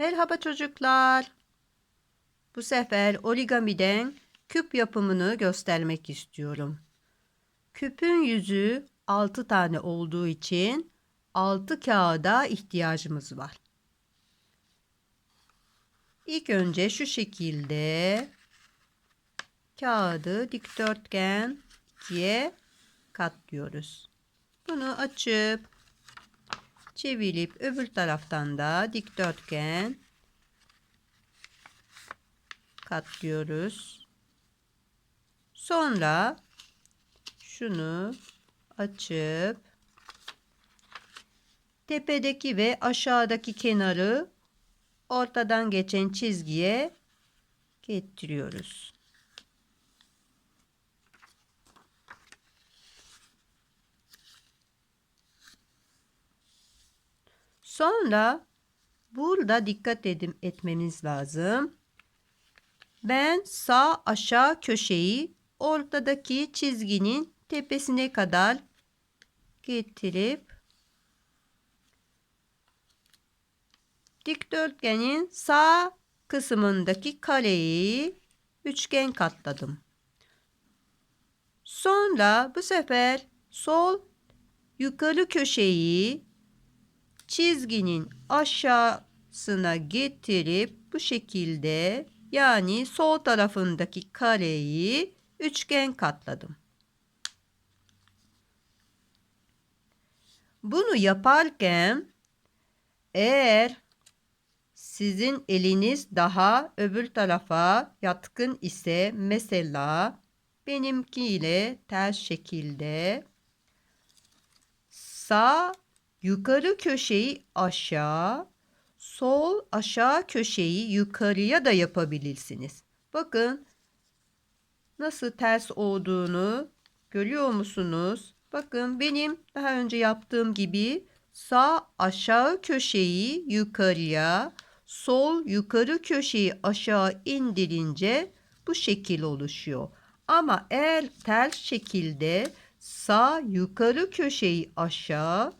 Merhaba çocuklar. Bu sefer origamiden küp yapımını göstermek istiyorum. Küpün yüzü 6 tane olduğu için 6 kağıda ihtiyacımız var. İlk önce şu şekilde kağıdı dikdörtgen ikiye katlıyoruz. Bunu açıp çevirip öbür taraftan da dikdörtgen katlıyoruz. Sonra şunu açıp tepedeki ve aşağıdaki kenarı ortadan geçen çizgiye getiriyoruz. Sonra burada dikkat edin, etmeniz lazım. Ben sağ aşağı köşeyi ortadaki çizginin tepesine kadar getirip dikdörtgenin sağ kısmındaki kareyi üçgen katladım. Sonra bu sefer sol yukarı köşeyi çizginin aşağısına getirip bu şekilde yani sol tarafındaki kareyi üçgen katladım. Bunu yaparken eğer sizin eliniz daha öbür tarafa yatkın ise mesela benimkiyle ters şekilde sağ yukarı köşeyi aşağı, sol aşağı köşeyi yukarıya da yapabilirsiniz. Bakın nasıl ters olduğunu görüyor musunuz? Bakın benim daha önce yaptığım gibi sağ aşağı köşeyi yukarıya, sol yukarı köşeyi aşağı indirince bu şekil oluşuyor. Ama eğer ters şekilde sağ yukarı köşeyi aşağı,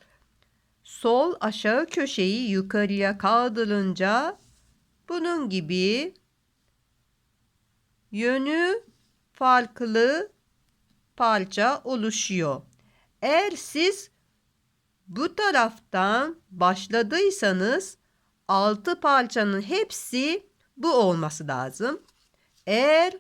sol aşağı köşeyi yukarıya kaldırınca bunun gibi yönü farklı parça oluşuyor. Eğer siz bu taraftan başladıysanız altı parçanın hepsi bu olması lazım. Eğer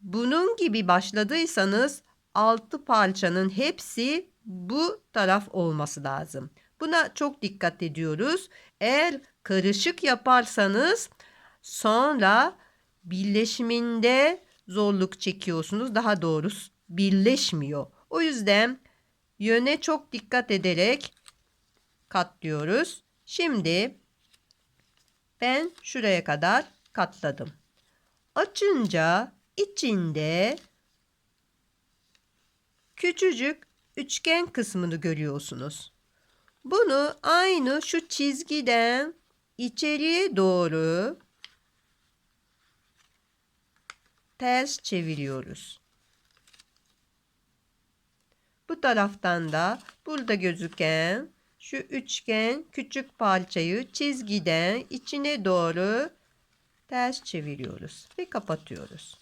bunun gibi başladıysanız altı parçanın hepsi bu taraf olması lazım. Buna çok dikkat ediyoruz. Eğer karışık yaparsanız sonra birleşiminde zorluk çekiyorsunuz. Daha doğrusu birleşmiyor. O yüzden yöne çok dikkat ederek katlıyoruz. Şimdi ben şuraya kadar katladım. Açınca içinde küçücük üçgen kısmını görüyorsunuz. Bunu aynı şu çizgiden içeriye doğru ters çeviriyoruz. Bu taraftan da burada gözüken şu üçgen küçük parçayı çizgiden içine doğru ters çeviriyoruz ve kapatıyoruz.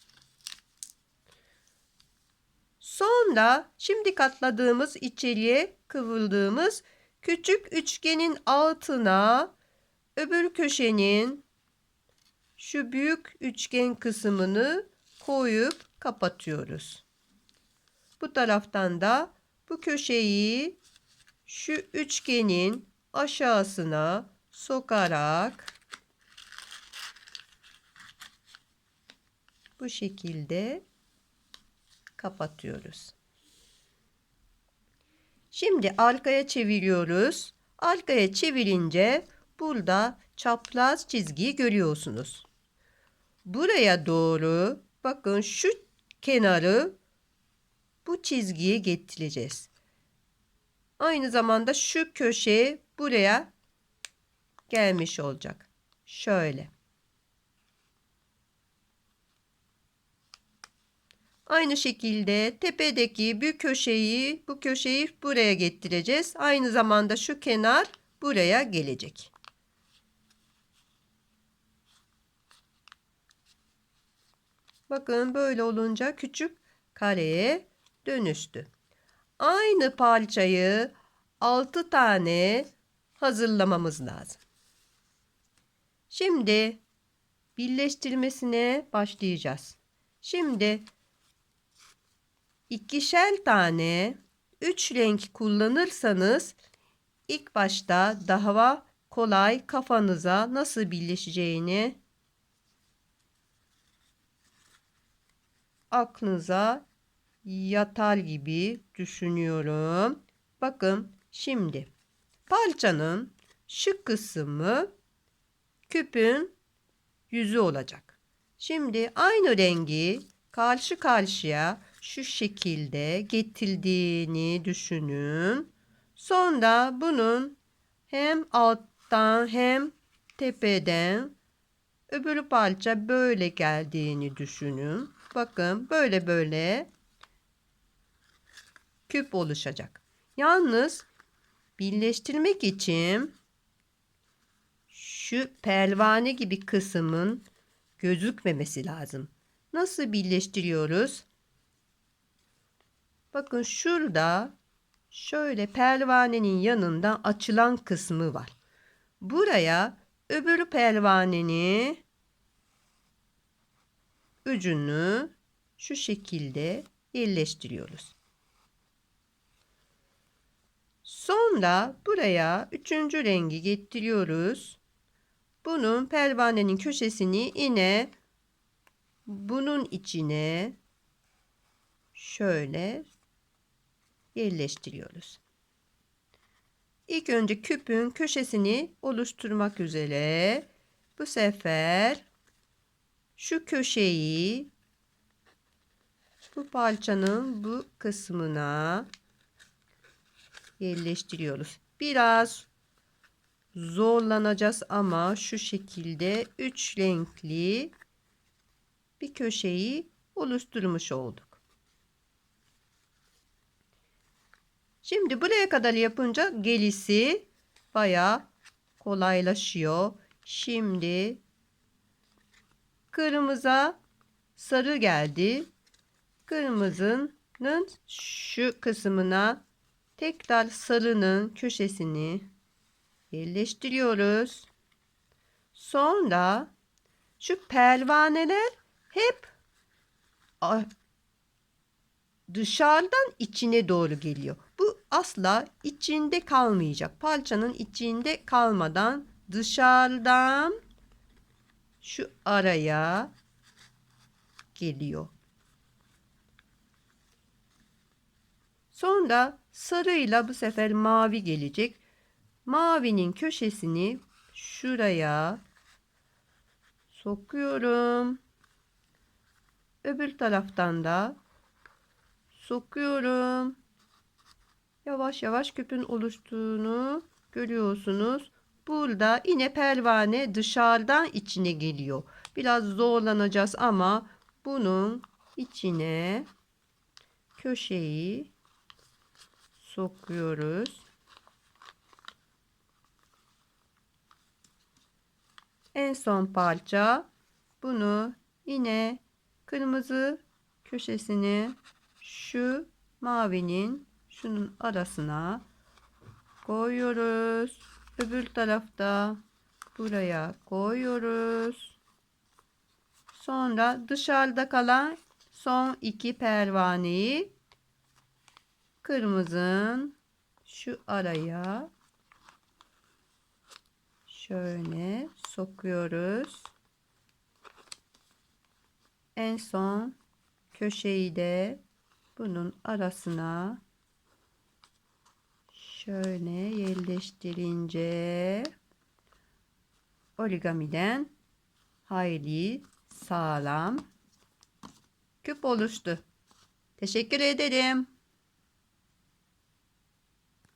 Sonra şimdi katladığımız içeriye kıvrıldığımız küçük üçgenin altına öbür köşenin şu büyük üçgen kısmını koyup kapatıyoruz. Bu taraftan da bu köşeyi şu üçgenin aşağısına sokarak bu şekilde kapatıyoruz. Şimdi arkaya çeviriyoruz. Arkaya çevirince burada çapraz çizgiyi görüyorsunuz. Buraya doğru bakın şu kenarı bu çizgiye getireceğiz. Aynı zamanda şu köşe buraya gelmiş olacak. Şöyle. Aynı şekilde tepedeki bir köşeyi bu köşeyi buraya getireceğiz. Aynı zamanda şu kenar buraya gelecek. Bakın böyle olunca küçük kareye dönüştü. Aynı parçayı 6 tane hazırlamamız lazım. Şimdi birleştirmesine başlayacağız. Şimdi ikişer tane üç renk kullanırsanız ilk başta daha kolay kafanıza nasıl birleşeceğini aklınıza yatar gibi düşünüyorum. Bakın şimdi parçanın şu kısmı küpün yüzü olacak. Şimdi aynı rengi karşı karşıya şu şekilde getirdiğini düşünün. Sonra bunun hem alttan hem tepeden öbür parça böyle geldiğini düşünün. Bakın böyle böyle küp oluşacak. Yalnız birleştirmek için şu pervane gibi kısmın gözükmemesi lazım. Nasıl birleştiriyoruz? Bakın şurada şöyle pervanenin yanında açılan kısmı var. Buraya öbür pervaneni ucunu şu şekilde yerleştiriyoruz. Sonra buraya üçüncü rengi getiriyoruz. Bunun pervanenin köşesini yine bunun içine şöyle yerleştiriyoruz. İlk önce küpün köşesini oluşturmak üzere bu sefer şu köşeyi bu parçanın bu kısmına yerleştiriyoruz. Biraz zorlanacağız ama şu şekilde üç renkli bir köşeyi oluşturmuş olduk. Şimdi buraya kadar yapınca gelisi baya kolaylaşıyor. Şimdi kırmızı sarı geldi. Kırmızının şu kısmına tekrar sarının köşesini yerleştiriyoruz. Sonra şu pervaneler hep dışarıdan içine doğru geliyor. Asla içinde kalmayacak. Parçanın içinde kalmadan dışarıdan şu araya geliyor. Sonra sarıyla bu sefer mavi gelecek. Mavinin köşesini şuraya sokuyorum. Öbür taraftan da sokuyorum. Yavaş yavaş küpün oluştuğunu görüyorsunuz. Burada yine pervane dışarıdan içine geliyor. Biraz zorlanacağız ama bunun içine köşeyi sokuyoruz. En son parça bunu yine kırmızı köşesini şu mavinin şunun arasına koyuyoruz. Öbür tarafta buraya koyuyoruz. Sonra dışarıda kalan son iki pervaneyi kırmızın şu araya şöyle sokuyoruz. En son köşeyi de bunun arasına şöyle yerleştirince origamiden hayli sağlam küp oluştu. Teşekkür ederim.